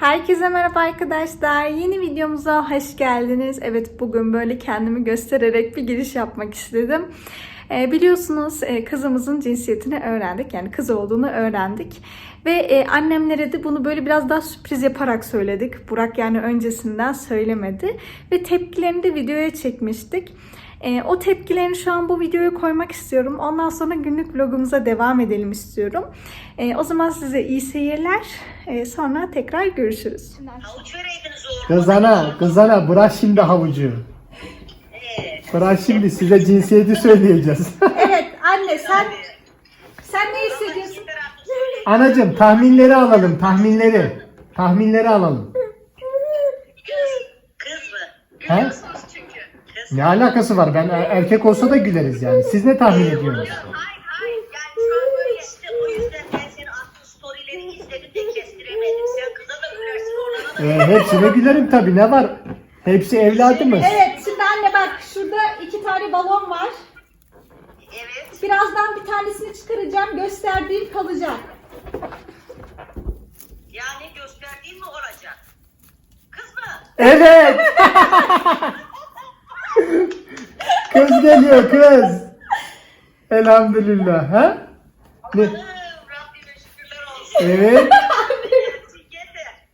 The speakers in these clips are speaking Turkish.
Herkese merhaba arkadaşlar. Yeni videomuza hoş geldiniz. Evet bugün böyle kendimi göstererek bir giriş yapmak istedim. Ee, biliyorsunuz e, kızımızın cinsiyetini öğrendik. Yani kız olduğunu öğrendik. Ve e, annemlere de bunu böyle biraz daha sürpriz yaparak söyledik. Burak yani öncesinden söylemedi. Ve tepkilerini de videoya çekmiştik. E, o tepkilerini şu an bu videoya koymak istiyorum. Ondan sonra günlük vlogumuza devam edelim istiyorum. E, o zaman size iyi seyirler. E, sonra tekrar görüşürüz. Havuç vereydiniz oğlum. Kız ana, kız ana bırak şimdi havucu. Bırak şimdi size cinsiyeti söyleyeceğiz. Evet anne sen sen ne hissediyorsun? Anacım tahminleri alalım, tahminleri. Tahminleri alalım. Kız, kız mı? He? Kız. Ne alakası var? Ben er- erkek olsa da güleriz yani. Siz ne tahmin ediyorsunuz? Hayır hayır. Yani şu an böyle işte o yüzden ben senin attığın storyleri izledim de kestiremedim. Sen kıza da gülersin oğlana da. Ee, hepsine gülerim tabii. Ne var? Hepsi evladımız. Evet şimdi anne bak şurada iki tane balon var. Evet. Birazdan bir tanesini çıkaracağım. Gösterdiğim kalacak. Yani gösterdiğin mi olacak? Kız mı? Evet. kız geliyor kız. Elhamdülillah. Ha? Ne? Rabbime şükürler olsun. Evet.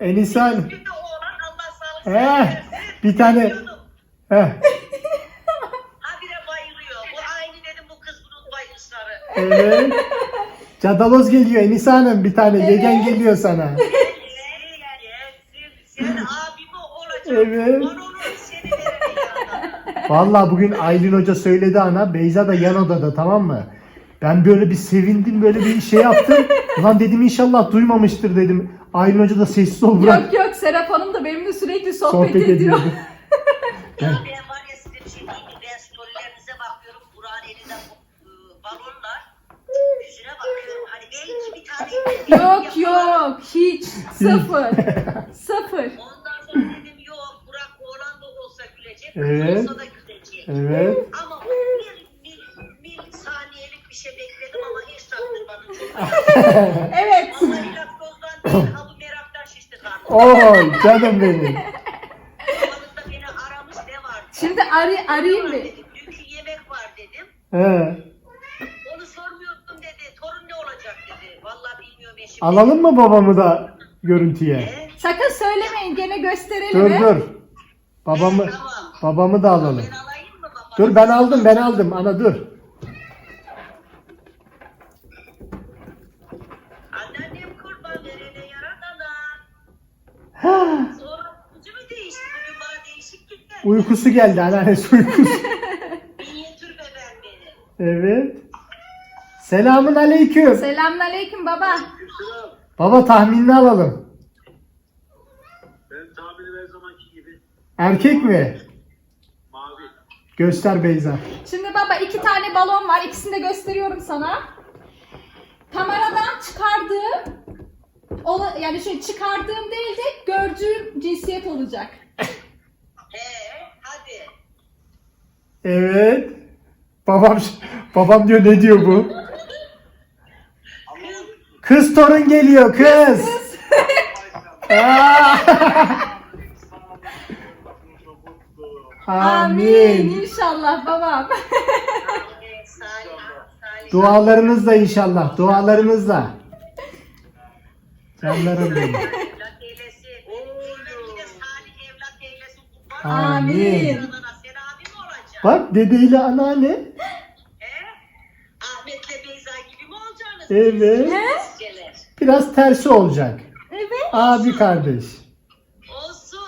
Enisan. De oğlan Allah sağlık He, versin. bir tane- Biliyordum. Heh, Habire bayılıyor. Bu aynı dedim bu kız bunun bayılışları. evet. Cadaloz geliyor Enisa Hanım bir tane. Yegen geliyor sana. Sen abime olacaksın. Evet. Var olur seni verene yana. Vallahi bugün Aylin Hoca söyledi ana. Beyza da yan odada tamam mı? Ben böyle bir sevindim böyle bir şey yaptım. Ulan dedim inşallah duymamıştır dedim. Aylin Hoca da sessiz ol bırak. Yok yok Serap Hanım da benimle sürekli sohbet, Sohbet ediyor. Ya ben var ya size bir şey diyeyim mi? Ben storylerinize bakıyorum. Burak'ın elinde e, balonlar. Yüzüne bakıyorum. Hani belki bir tane yok yok hiç sıfır. sıfır. Ondan sonra dedim yok Burak oğlan da olsa gülecek. kız Evet. Olsa da. Evet. Ama bir, bir, bir saniyelik bir şey bekledim ama hiç taktırmadım. Çok Evet. Allah ilaktozdan değil, ha bu meraktan şişti karnım. Oy canım benim. Babanız da beni aramış ne var? Şimdi arı, arayayım bir. dedim. Dünkü yemek var dedim. He. Onu sormuyordum dedi. Torun ne olacak dedi. Vallahi bilmiyorum eşim. Alalım mı babamı da görüntüye? Sakın söylemeyin gene gösterelim. Dur he? dur. Babamı tamam. babamı da alalım. Ben mı? Dur ben aldım ben aldım ana dur. Anneannem kurban verene yaradana. Ha, Sonra ucu mu değişti? Bugün bana değişik gitti. uykusu geldi anneannesi uykusu. Minyatür benim. Evet. Selamun aleyküm. Selamünaleyküm baba. Baba tahminini alalım. Ben tahmini her zamanki gibi Erkek mi? Göster Beyza. Şimdi baba iki tane balon var. İkisini de gösteriyorum sana. Kameradan çıkardığım yani şey çıkardığım değil de gördüğüm cinsiyet olacak. He, hadi. Evet. Babam babam diyor ne diyor bu? Kız torun geliyor kız. Aa! Amin. Amin. İnşallah babam. Dualarınızla inşallah. Dualarınızla. Canlarım benim. Evlat eylesin. Belki de Salih evlat eylesin. Kurban Amin. Olacaksın? Bak dedeyle anneanne. Ahmet'le Beyza gibi mi olacaksınız? Evet. Sizceler. Biraz tersi olacak. Evet. Abi kardeş. Olsun.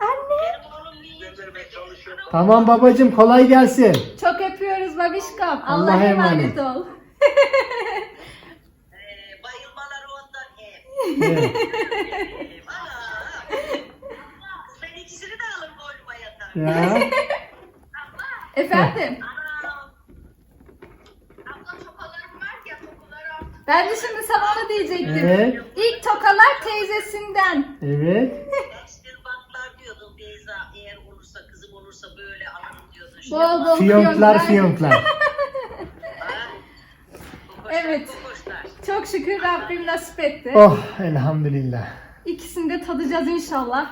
Anne. Benim oğlum minyatür Göndermeye çalışıyorum. Tamam babacım kolay gelsin. Çok öpüyoruz babişkom. Allah'a Allah'a emanet emanet. ol. Ee, bayılmaları ondan hep. Evet. Ee, Ana. Ben ikisini de alırım boynuma yatar. Ya. Efendim. Anam. Abla tokalarım var ya tokaları al. Ben de şimdi sana onu diyecektim. Evet. İlk tokalar teyzesinden. Evet. Ben işte bantlar diyordum Beyza eğer olursa olursa böyle alırım diyordun. Şu Bol bol Fiyonklar fiyonklar. Evet. Kokoşlar. Çok şükür Rabbim nasip etti. Oh elhamdülillah. İkisini de tadacağız inşallah.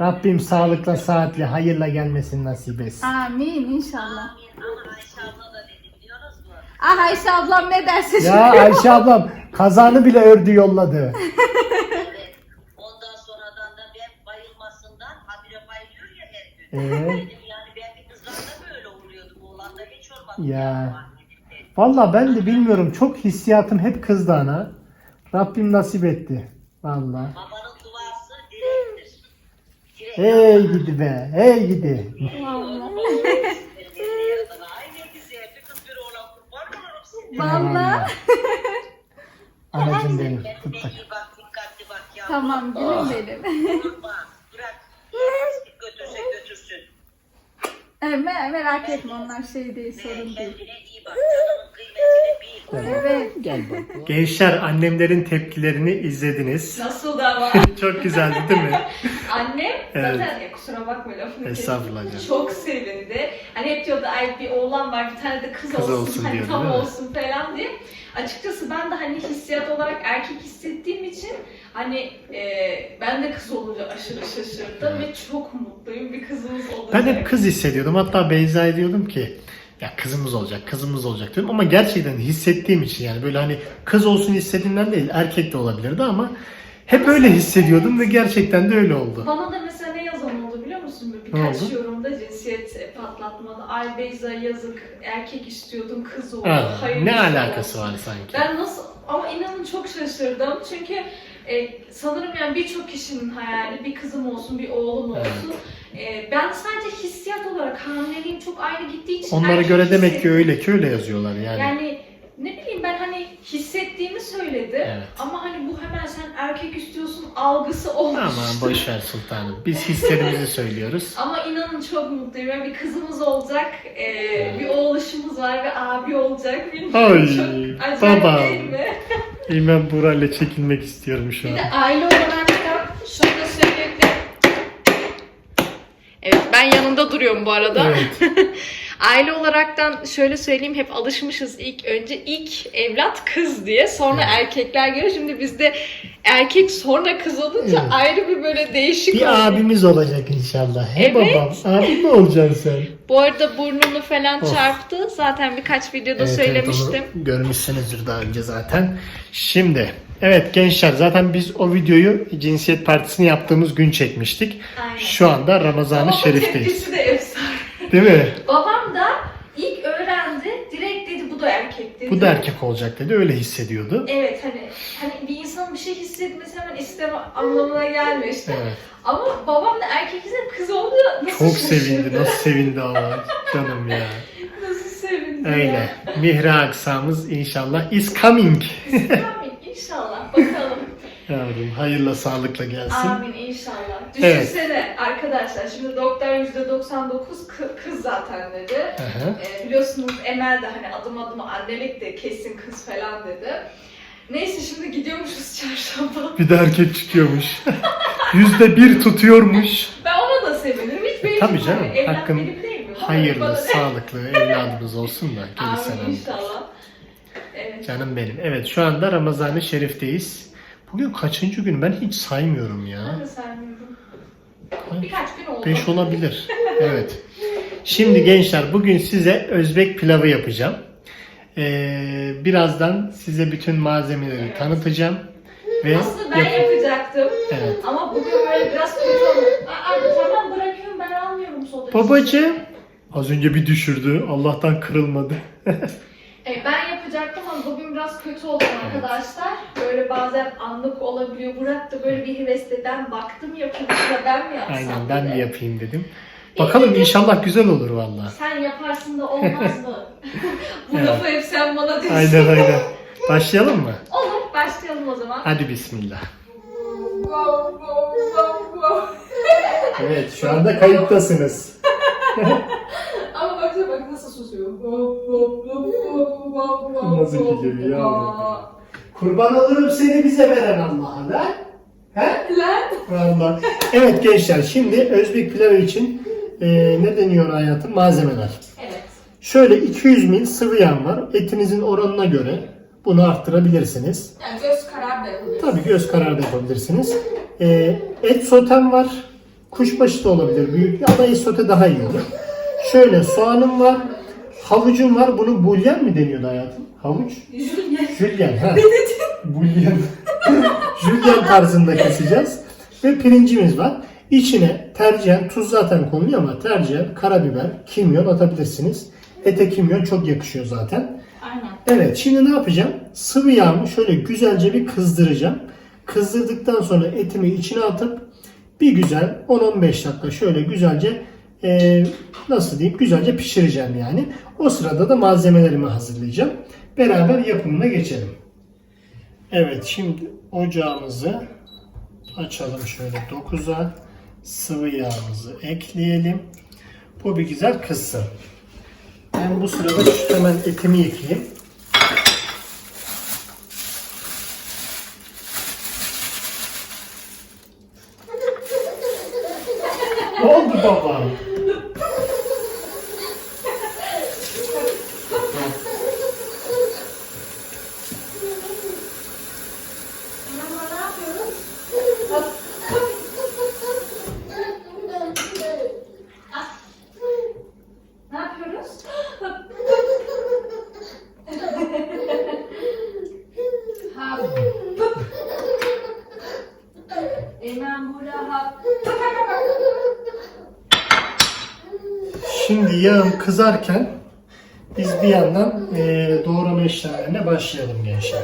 Rabbim sağlıkla, saatle, hayırla gelmesin nasip etsin. Amin inşallah. Amin. Ama Ayşe abla da dedi biliyorsunuz mu? Ah Ayşe ablam ne derse Ya şimdi. Ayşe ablam kazanı bile ördü yolladı. Evet. Ondan sonradan da ben bayılmasından habire bayılıyor ya her gün. Ee? Yani ben bir kızlarda böyle oluyordum. Oğlanda hiç olmadı. Ya. Valla ben de bilmiyorum çok hissiyatım hep kızdı ana. Rabbim nasip etti. Valla. Babanın duası direktir. Direkt Hey gidi be, hey gidi. Ay ne güzel bir kız bir oğlan kurban olurum size. Valla. Anacım benim. Kendine Tut bak. iyi bak dikkatli bak ya. Tamam gülüm benim. Bırak. Götürse götürsün. Evet, me- merak etme onlar şey değil sorun değil. Kendine iyi bak. Canının kıymetini bil. Evet. Gel bak. Gençler annemlerin tepkilerini izlediniz. Nasıldı ama? Çok güzeldi değil mi? Annem Evet. zaten ya kusura bakma lafını kestim. Estağfurullah canım. Çok sevindi. Hani hep diyordu ay bir oğlan var bir tane de kız, Kız olsun, olsun hani diyordu, tam değil mi? olsun falan diye. Açıkçası ben de hani hissiyat olarak erkek hissettiğim için hani e, ben de kız olunca aşırı şaşırdım ve çok mutluyum bir kızımız olacak. Ben hep kız hissediyordum. Hatta Beyza'ya diyordum ki ya kızımız olacak, kızımız olacak diyordum. Ama gerçekten hissettiğim için yani böyle hani kız olsun istediğimden değil erkek de olabilirdi ama hep öyle hissediyordum ve gerçekten de öyle oldu. Bana da mesela ne yazan oldu biliyor musun? Birkaç oldu? yorumda cinsiyet patlatmalı. Ay Beyza yazık erkek istiyordun kız oldu. Ha, hayırlısı ne alakası var sanki? Ben nasıl ama inanın çok şaşırdım çünkü e, sanırım yani birçok kişinin hayali bir kızım olsun bir oğlum olsun. E, ben sadece hissiyat olarak hamileliğim çok aynı gittiği için Onlara erkek göre demek ki hissettim. öyle ki öyle yazıyorlar yani. Yani ne bileyim ben hani hissettiğimi söyledi Evet. ama hani bu hemen sen erkek istiyorsun algısı olmuş. Aman boş ver sultanım. Biz hislerimizi söylüyoruz. Ama inanın çok mutluyum. Yani bir kızımız olacak, e, bir oğluşumuz var ve abi olacak. Bilmiyorum, Ay, çok acayip baba. değil mi? İmen Buray'la çekilmek istiyorum şu Bir an. de aile olarak da şunu da söyleyebilirim. Evet ben yanında duruyorum bu arada. Evet. Aile olaraktan şöyle söyleyeyim hep alışmışız ilk önce ilk evlat kız diye sonra Evet. erkekler geliyor. Şimdi bizde erkek sonra kız olunca Evet. ayrı bir böyle değişik Bir oluyor. abimiz olacak inşallah. He Evet. babam. Abi mi olacaksın sen? Bu arada burnunu falan Of. çarptı. Zaten birkaç videoda Evet, söylemiştim. Evet, onu görmüşsünüzdür daha önce zaten. Şimdi evet gençler zaten biz o videoyu cinsiyet partisini yaptığımız gün çekmiştik. Aynen. Şu anda Ramazan-ı Babamın Şerif'teyiz. tepkisi de efsane. Değil mi? Babam da ilk öğrendi. Direkt dedi bu da erkek dedi. Bu da erkek olacak dedi. Öyle hissediyordu. Evet hani hani bir insan bir şey hissetmesi hemen isteme anlamına gelmiyor işte. Evet. Ama babam da erkek hissedip kız olunca nasıl Çok şaşırdı. sevindi. Nasıl sevindi ama. Canım ya. Nasıl sevindi Öyle. ya. Mihra aksamız inşallah is coming. Amin inşallah bakalım. Yavrum hayırla sağlıkla gelsin. Amin inşallah. Düşünsene arkadaşlar şimdi doktor %99 kı- kız zaten dedi. Hı. Ee, biliyorsunuz Emel de hani adım adım annelik de kesin kız falan dedi. Neyse şimdi gidiyormuşuz çarşamba. Bir de erkek çıkıyormuş. Yüzde bir tutuyormuş. Ben ona da sevinirim. Hiç benim Tabii canım, evlat hakkın benim değil mi? Hayırlı, Bana ne? sağlıklı evladımız olsun da gerisi Amin önemli. inşallah. Evet. Canım benim. Evet şu anda Ramazan-ı Şerif'teyiz. Bugün kaçıncı gün? Ben hiç saymıyorum ya. Ben de saymıyorum. Birkaç gün oldu. Beş olabilir. Evet. Şimdi gençler bugün size Özbek pilavı yapacağım. Ee, birazdan size bütün malzemeleri Evet. tanıtacağım. Ve Aslında ben yap- yapacaktım. Evet. Ama bugün böyle biraz kötü oldu. Aa, tamam bırakıyorum ben almıyorum soda. Babacığım. Az önce bir düşürdü. Allah'tan kırılmadı. E, ben biraz kötü oldum arkadaşlar. Böyle bazen anlık olabiliyor. Burak da böyle bir hevesle ben baktım yapayım ben mi yapsam Aynen ben dedi. mi yapayım dedim. Bakalım inşallah güzel olur valla. Sen yaparsın da olmaz mı? Bu Evet. lafı hep sen bana diyorsun. Aynen aynen. Başlayalım mı? Olur başlayalım o zaman. Hadi bismillah. Evet şu anda kayıttasınız. Ama baksana bak nasıl susuyor. Nasıl gidiyor yavrum? wow. Kurban olurum seni bize veren Allah'a lan. He? Lan. Valla. Evet gençler şimdi Özbek pilavı için e, ne deniyor hayatım? Malzemeler. Evet. Şöyle 200 ml sıvı yağ var. Etinizin oranına göre bunu arttırabilirsiniz. Yani göz kararı da yapılıyor. Tabii göz kararı da yapabilirsiniz. Ee, et sotem var. Kuşbaşı da olabilir büyük ama et sote daha iyi olur. Şöyle soğanım var. Havucum var. Bunun bulyen mi deniyordu hayatım? Havuç? Jülyen. ha. bulyen. Jülyen tarzında keseceğiz. Ve pirincimiz var. İçine tercihen tuz zaten konuluyor ama tercihen karabiber, kimyon atabilirsiniz. Ete kimyon çok yakışıyor zaten. Aynen. Evet şimdi ne yapacağım? Sıvı yağımı şöyle güzelce bir kızdıracağım. Kızdırdıktan sonra etimi içine atıp bir güzel 10-15 dakika şöyle güzelce e, nasıl diyeyim güzelce pişireceğim yani. O sırada da malzemelerimi hazırlayacağım. Beraber yapımına geçelim. Evet şimdi ocağımızı açalım şöyle 9'a. Sıvı yağımızı ekleyelim. Bu bir güzel kızsın. Ben bu sırada hemen etimi yıkayayım. ne oldu baba? Ne yapıyoruz? ha. pıp. Şimdi yağım kızarken biz bir yandan eee, doğrama işlemlerine başlayalım gençler.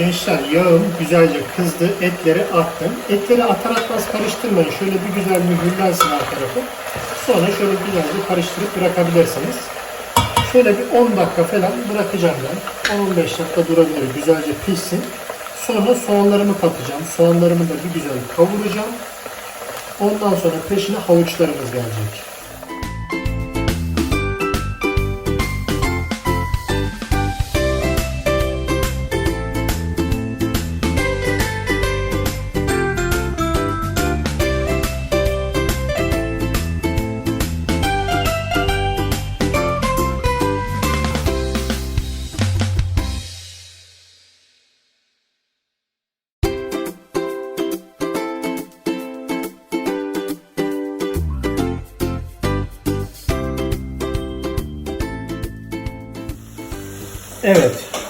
Gençler yağım güzelce kızdı. Etleri attım. Etleri atar atmaz karıştırmayın. Şöyle bir güzel mühürlensin her tarafı. Sonra şöyle güzelce karıştırıp bırakabilirsiniz. Şöyle bir 10 dakika falan bırakacağım ben. 10-15 dakika durabilir. Güzelce pişsin. Sonra soğanlarımı katacağım. Soğanlarımı da bir güzel kavuracağım. Ondan sonra peşine havuçlarımız gelecek.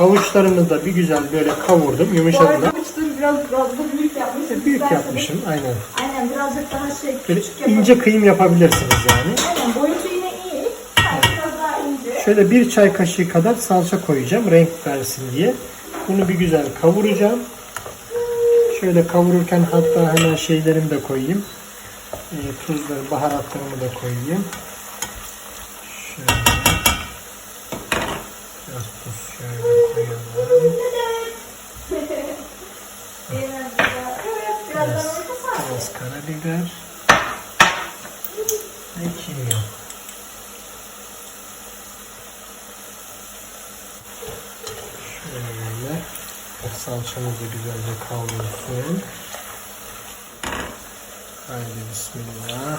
Evet, havuçlarımı da bir güzel böyle kavurdum, yumuşadılar. Havuçları biraz fazla büyük yapmışım. Büyük yapmışım, aynen. Aynen birazcık daha şey Böyle küçük yapalım. ince kıyım yapabilirsiniz yani. Aynen boyutu yine iyi. Biraz daha ince. Şöyle bir çay kaşığı kadar salça koyacağım renk versin diye. Bunu bir güzel kavuracağım. Şöyle kavururken hatta hemen şeylerimi de koyayım. E, tuzları, baharatlarımı da koyayım. Şöyle. Biraz tuz şöyle koyalım. Biraz daha, evet, biraz daha orta sağ. Biraz karabiber. Ve kimyon. Şöyle. Salçamız da kavrulsun. Haydi bismillah.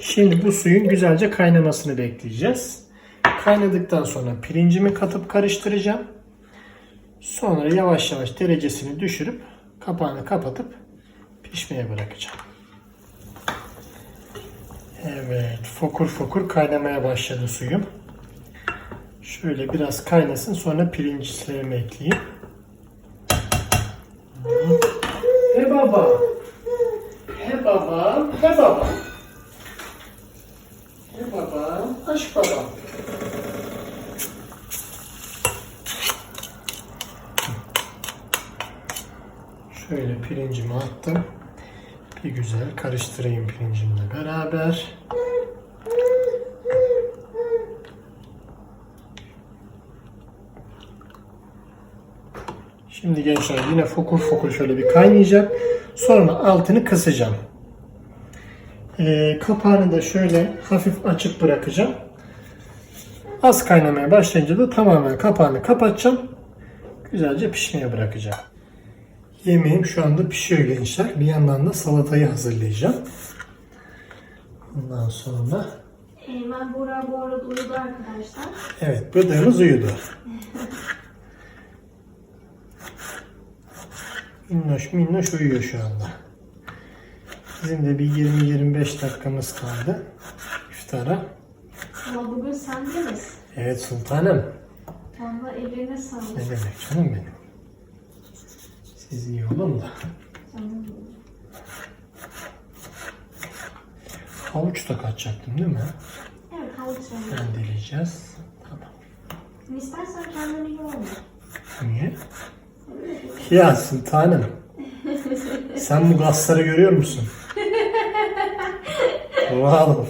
Şimdi bu suyun güzelce kaynamasını bekleyeceğiz. Kaynadıktan sonra pirincimi katıp karıştıracağım. Sonra yavaş yavaş derecesini düşürüp kapağını kapatıp pişmeye bırakacağım. Evet, fokur fokur kaynamaya başladı suyum. Şöyle biraz kaynasın sonra pirinçlerimi ekleyeyim. He baba. He baba. He baba. He baba. Aşk baba. Şöyle pirincimi attım. Bir güzel karıştırayım pirincimle beraber. Şimdi gençler yine fokur fokur şöyle bir kaynayacak. Sonra altını kısacağım. Ee, kapağını da şöyle hafif açık bırakacağım. Az kaynamaya başlayınca da tamamen kapağını kapatacağım. Güzelce pişmeye bırakacağım. Yemeğim şu anda pişiyor gençler. Bir yandan da salatayı hazırlayacağım. Ondan sonra Eymen Bora bu arada uyudu arkadaşlar. evet bödeğimiz uyudu. Minnoş minnoş uyuyor şu anda. Bizim de bir 20-25 dakikamız kaldı iftara. Ama bugün sendeniz. Evet sultanım. Valla ellerine Ne sağlık. demek canım benim. Siz iyi olun da. Havuç da kaçacaktım değil mi? Evet havuç rengi. Rendeleyeceğiz. Tamam. İstersen kendini yorma. Niye? Ya sultanım. Sen bu gazları görüyor musun? Wow.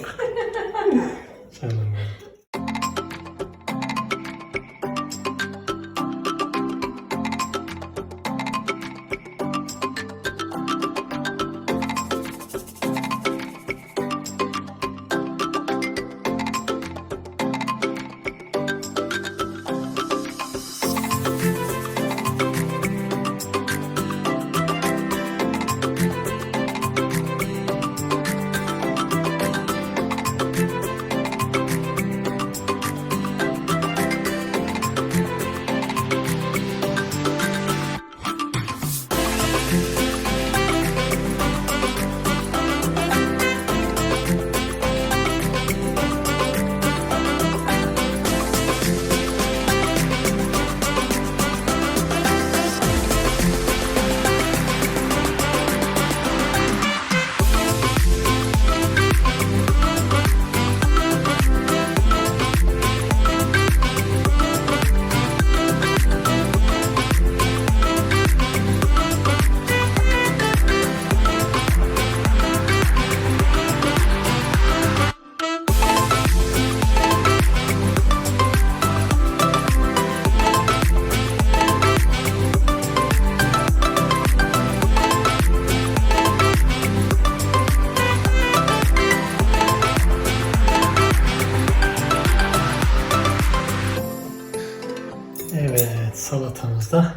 Salatamız da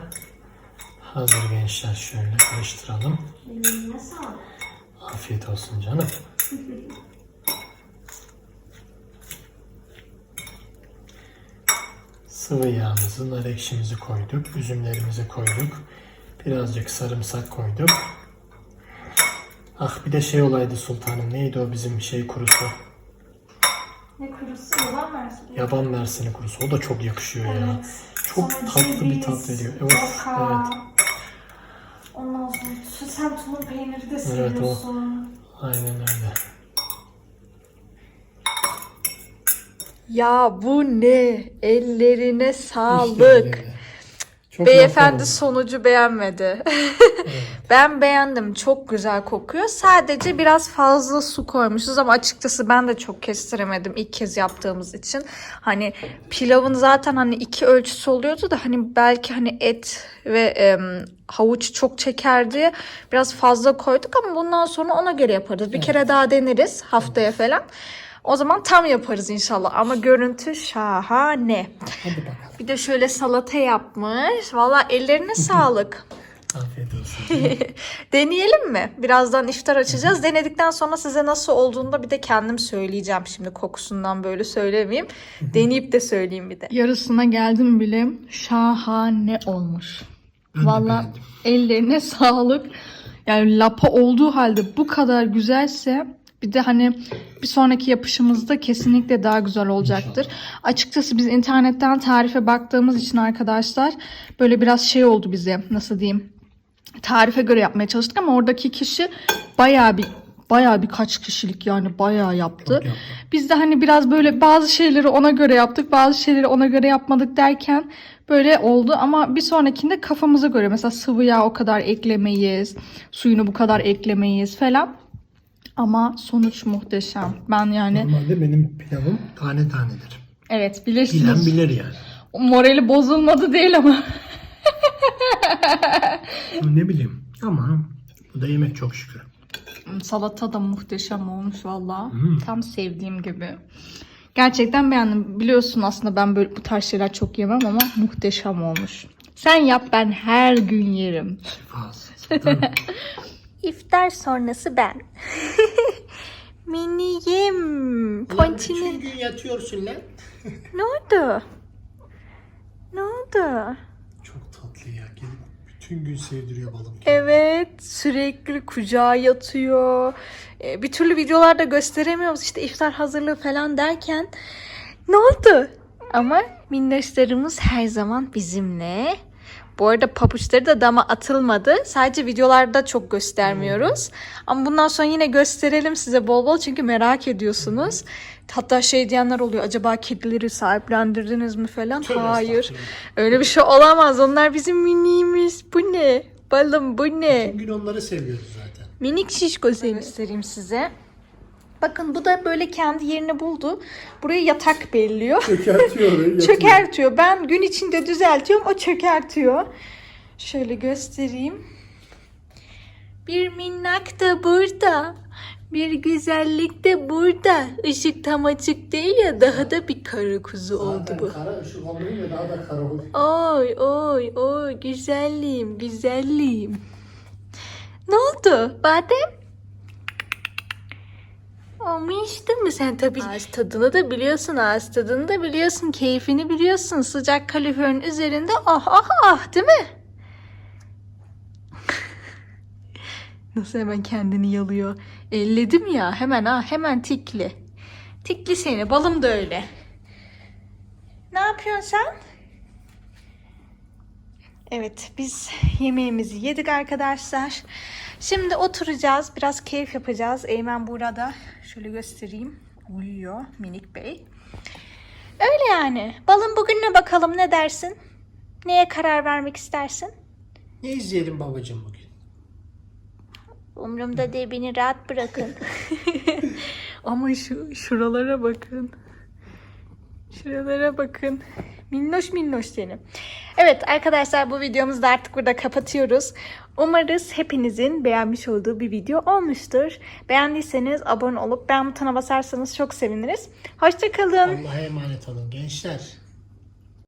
hazır gençler. Şöyle karıştıralım. Afiyet olsun canım. Sıvı yağımızı, nar ekşimizi koyduk. Üzümlerimizi koyduk. Birazcık sarımsak koyduk. Ah bir de şey olaydı sultanım. Neydi o bizim şey kurusu? Ne kurusu yalan versin. Yaban mersini kurusu. O da çok yakışıyor ya. Evet. Çok Sonra tatlı bir ceviz, tat veriyor. Evet, evet. Ondan sonra sen tulum peyniri de o. seviyorsun. Aynen öyle. Ya bu ne? Ellerine sağlık. İşte öyle. Çok Beyefendi sonucu beğenmedi. ben beğendim. Çok güzel kokuyor. Sadece biraz fazla su koymuşuz ama açıkçası ben de çok kestiremedim ilk kez yaptığımız için. Hani pilavın zaten hani iki ölçüsü oluyordu da hani belki hani et ve em, havuç çok çeker diye biraz fazla koyduk ama bundan sonra ona göre yaparız. Bir kere daha deneriz haftaya falan. O zaman tam yaparız inşallah ama görüntü şahane. Hadi bakalım. Bir de şöyle salata yapmış. Valla ellerine sağlık. Afiyet olsun. Deneyelim mi? Birazdan iftar açacağız. Denedikten sonra size nasıl olduğunu da bir de kendim söyleyeceğim. Şimdi kokusundan böyle söylemeyeyim. Deneyip de söyleyeyim bir de. Yarısına geldim bile. Şahane olmuş. Valla ellerine sağlık. Yani lapa olduğu halde bu kadar güzelse bir de hani bir sonraki yapışımızda kesinlikle daha güzel olacaktır. Açıkçası biz internetten tarife baktığımız için arkadaşlar böyle biraz şey oldu bize nasıl diyeyim tarife göre yapmaya çalıştık ama oradaki kişi bayağı bir Bayağı birkaç kişilik yani bayağı yaptı. Yaptı. Biz de hani biraz böyle bazı şeyleri ona göre yaptık, bazı şeyleri ona göre yapmadık derken böyle oldu ama bir sonrakinde kafamıza göre mesela sıvı yağ o kadar eklemeyiz, suyunu bu kadar eklemeyiz falan. Ama sonuç muhteşem. Ben yani Normalde benim pilavım tane tanedir. evet Bilen bilirsiniz. bilir yani. Morali bozulmadı değil ama. Ne bileyim ama bu da yemek çok şükür. Salata da muhteşem olmuş valla. Hmm. Tam sevdiğim gibi. Gerçekten beğendim. Biliyorsun aslında ben böyle bu tarz şeyler çok yemem ama muhteşem olmuş. Sen yap ben her gün yerim. Şifasız. İftar sonrası ben. Miniyim. Ponçini. gün yatıyorsun lan. Ne oldu? Ne oldu? Çok tatlı ya. Gelip bütün gün sevdiriyor balım. Evet sürekli kucağa yatıyor. Ee, bir türlü videolarda gösteremiyoruz işte iftar hazırlığı falan derken. Ne oldu? Ama minnoşlarımız her zaman bizimle. Bu arada papuçları da dama atılmadı. Sadece videolarda çok göstermiyoruz. Ama bundan sonra yine gösterelim size bol bol çünkü merak ediyorsunuz. Hatta şey diyenler oluyor. Acaba kedileri sahiplendirdiniz mi falan? Hayır. Öyle bir şey olamaz. Onlar bizim minimiz. Bu ne? Balım bu ne? Bugün onları seviyoruz zaten. Minik şişko seni göstereyim size. Bakın bu da böyle kendi yerini buldu. Buraya yatak belliyor. Çökertiyor. çökertiyor. Ben gün içinde düzeltiyorum. O çökertiyor. Şöyle göstereyim. Bir minnak da burada. Bir güzellik de burada. Işık tam açık değil ya daha da bir kara kuzu oldu bu. Kara ışık olmayınca daha da kara oluyor. Oy oy oy güzelliğim güzelliğim. Ne oldu badem? Olmuştun mu sen tabii? Ağız tadını da biliyorsun, ağız tadını da biliyorsun, keyfini biliyorsun. Sıcak kaloriferin üzerinde ah ah ah değil mi? Nasıl hemen kendini yalıyor. Elledim ya hemen ha hemen tikli. Tikli seni balım da öyle. Ne yapıyorsun sen? Evet biz yemeğimizi yedik arkadaşlar. Şimdi oturacağız biraz keyif yapacağız. Eymen burada şöyle göstereyim. Uyuyor minik bey. Öyle yani. Balım bugün ne bakalım ne dersin? Neye karar vermek istersin? Ne izleyelim babacığım bugün? Umurumda değil beni rahat bırakın. Ama şu şuralara bakın. Şuralara bakın. Minnoş minnoş seni. Evet arkadaşlar bu videomuzu da artık burada kapatıyoruz. Umarız hepinizin beğenmiş olduğu bir video olmuştur. Beğendiyseniz abone olup beğen butonuna basarsanız çok seviniriz. Hoşçakalın. Allah'a emanet olun gençler.